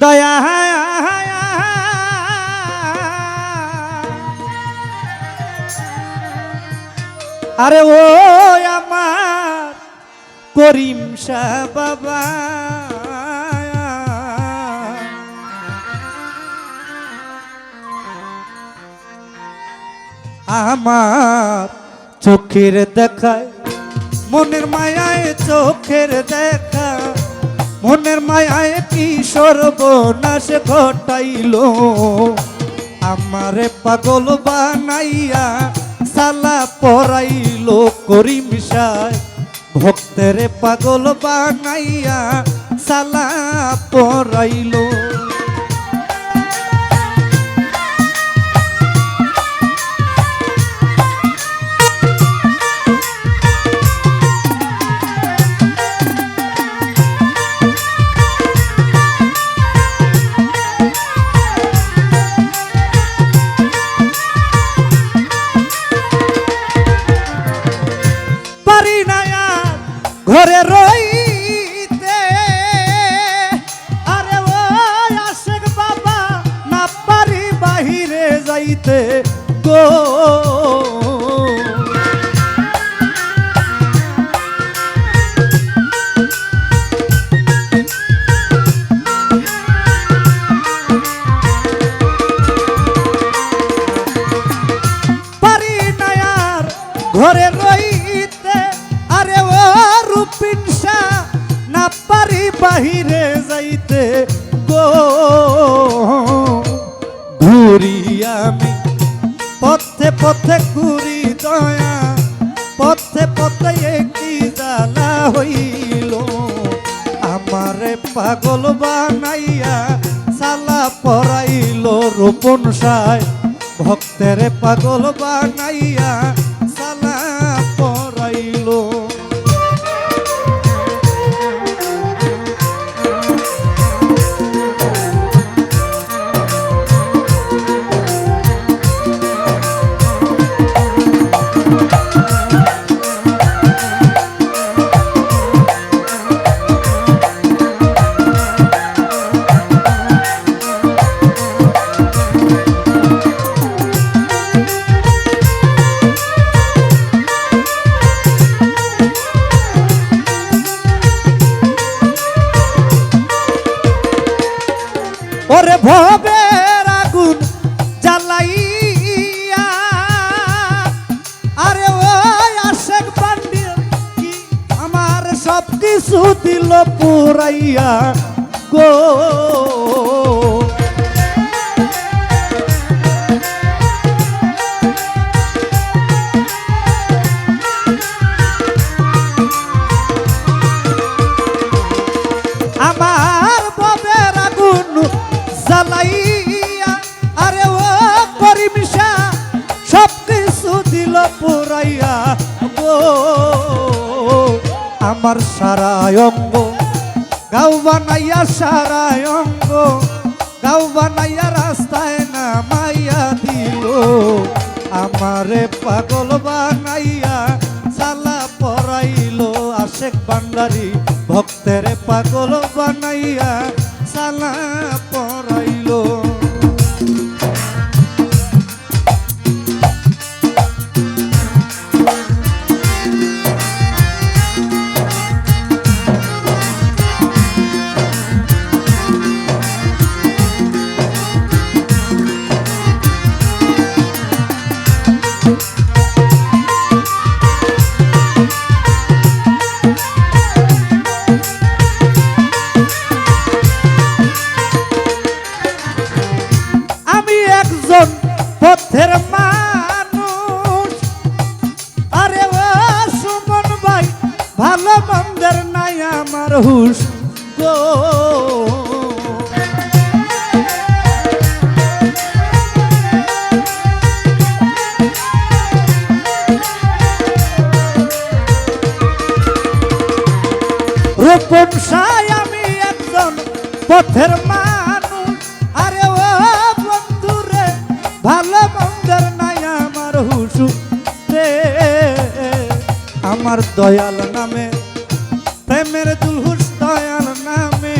দয়া আরে ও আমার করিম শাহ বাবা। আমার চোখের দেখায় মনের মায়ায় চোখের দেখা মনের মায়ায় কি সর্বনাশ ঘটাইল? আমারে পাগল বানাইয়া সালা পরাইল করিম সায়। ভক্তের পাগল বানাইয়া সালা পরাইল। ঘরে রইতে, আরে ও রূপিনসা না পারি বাহিরে যাইতে গো। ঘুরি আমি, পথে পথে ঘুরি দয়া, পথে পথে একটি জ্বালা হইল। আমারে পাগল বানাইয়া সালা পরাইল রোপণ সায়, ভক্তের পাগল বানাইয়া দিল পুরাইয়া গো। আমার সারা অঙ্গ গাও বানাইয়া সারা অঙ্গ গাও বানাইয়া রাস্তায় নামাইয়া দিল। আমারে পাগল বানাইয়া সালা পড়াইল আশেক বান্ডারি ভক্তের পাগল বানাইয়া ভাই, আমি একজন পথের মানুষ। আরে ও বন্ধুরে ভালো মন্দের নাই আমার হুসু রে। আমার দয়াল নামে, প্রেমের দুলহুস দয়াল নামে,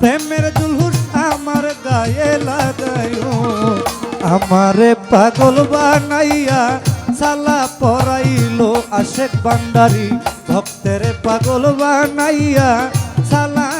প্রেমের দুলহুস আমার গায়ে লাগায় আমারে পাগল বানাইয়া সালা পরাইলো আশেক বান্ডারি ভক্তের পাগল বানাইয়া সালা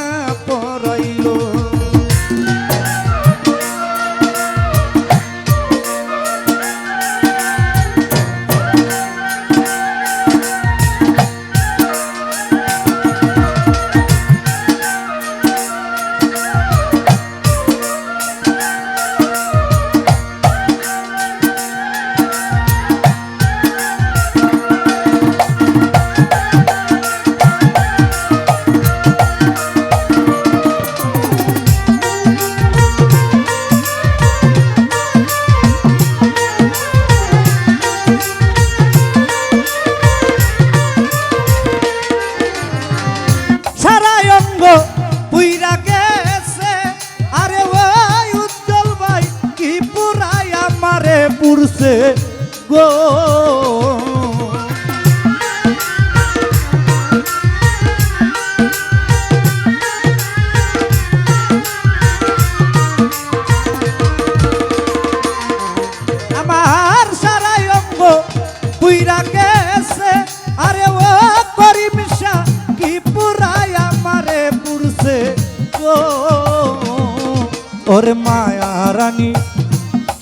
ওরে মায়া রানী।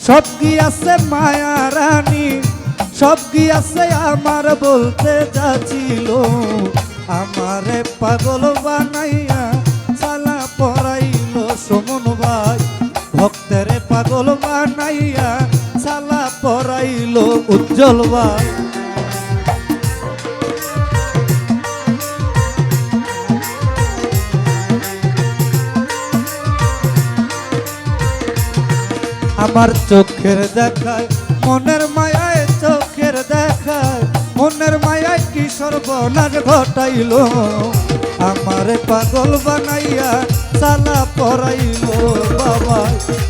সব কি আছে মায়া রানী? সব কি আছে আমার বলতে যাচ্ছিল আমারে পাগল বানাইয়া সালা পরাইলো সমন ভাই। ভক্তেরে পাগল বানাইয়া সালা পরাইলো উজ্জ্বল ভাই। আমার চোখের দেখায়, মনের মায়ায় চোখের দেখায়, মনের মায়ায় কি সর্বনাশ ঘটাইল? আমার পাগল বানাইয়া সালা পড়াইল বাবা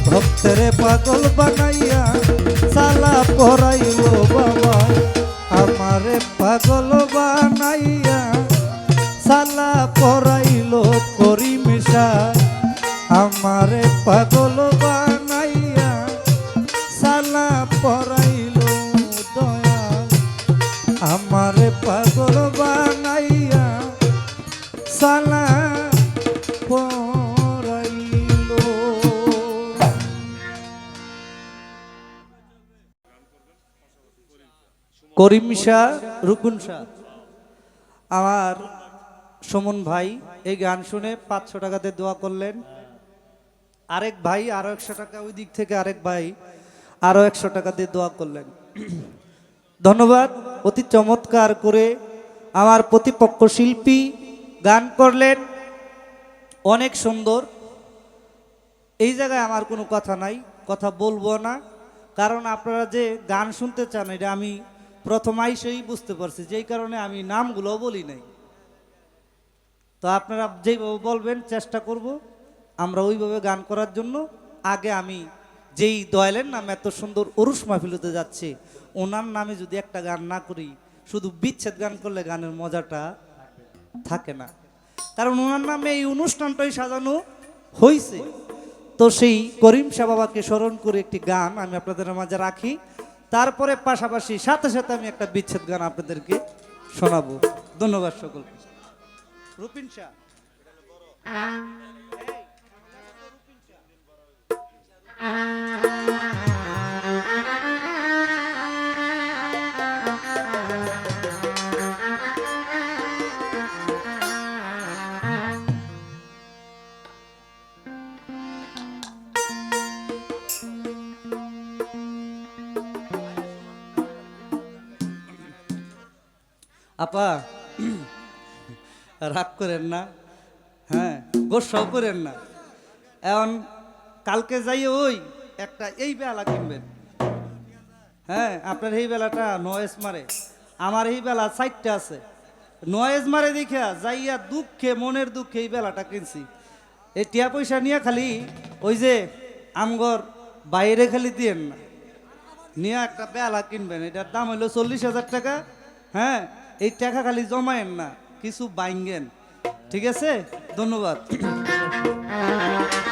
ভক্তের পাগল বানাইয়া করিম শাহ, রুকুন শাহ। আমার সুমন ভাই এই গান শুনে পাঁচশো টাকাতে দোয়া করলেন। আরেক ভাই আরও একশো টাকা, ওই দিক থেকে আরেক ভাই আরও একশো টাকা দিয়ে দোয়া করলেন। ধন্যবাদ, অতি চমৎকার করে আমার প্রতিপক্ষ শিল্পী গান করলেন। অনেক সুন্দর। এই জায়গায় আমার কোনো কথা নাই, কথা বলব না। কারণ আপনারা যে গান শুনতে চান, এটা আমি প্রথম আইসেই বুঝতে পারছি, যেই কারণে আমি নামগুলো বলি নাই। তো আপনারা যেইভাবে বলবেন, চেষ্টা করব আমরা ওইভাবে গান করার জন্য। আগে আমি যেই দয়ালের নাম এত সুন্দর অরুষ মাহফিলতে যাচ্ছে, ওনার নামে যদি একটা গান না করি, শুধু বিচ্ছেদ গান করলে গানের মজাটা থাকে না। কারণ ওনার নামে এই অনুষ্ঠানটাই সাজানো হয়েছে তো সেই করিম শাহ বাবাকে স্মরণ করে একটি গান আমি আপনাদের মাঝে রাখি। তারপরে পাশাপাশি সাথে সাথে আমি একটা বিচ্ছেদ গান আপনাদেরকে শোনাবো ধন্যবাদ সকলকে রুপিন শাহ আপা। রাগ করেন না। হ্যাঁ গোসাও করেন না। এখন কালকে যাই ওই একটা এই বেলা কিনবেন। হ্যাঁ আপনার এই বেলাটা নয়েস মারে। আমার এই বেলা সাইডটা আছে। নয়েজ মারে দেখা যাইয়া দুঃখে, মনের দুঃখে এই বেলাটা কিনছি। এই টিয়া পয়সা নিয়ে খালি ওই যে আমগর বাইরে খালি দিয়েন না। নিয়ে একটা বেলা কিনবেন। এটার দাম হইল চল্লিশ হাজার টাকা। হ্যাঁ এই টাকা খালি জমায়েন না কিছু বাইঙ্গেন। ঠিক আছে? ধন্যবাদ।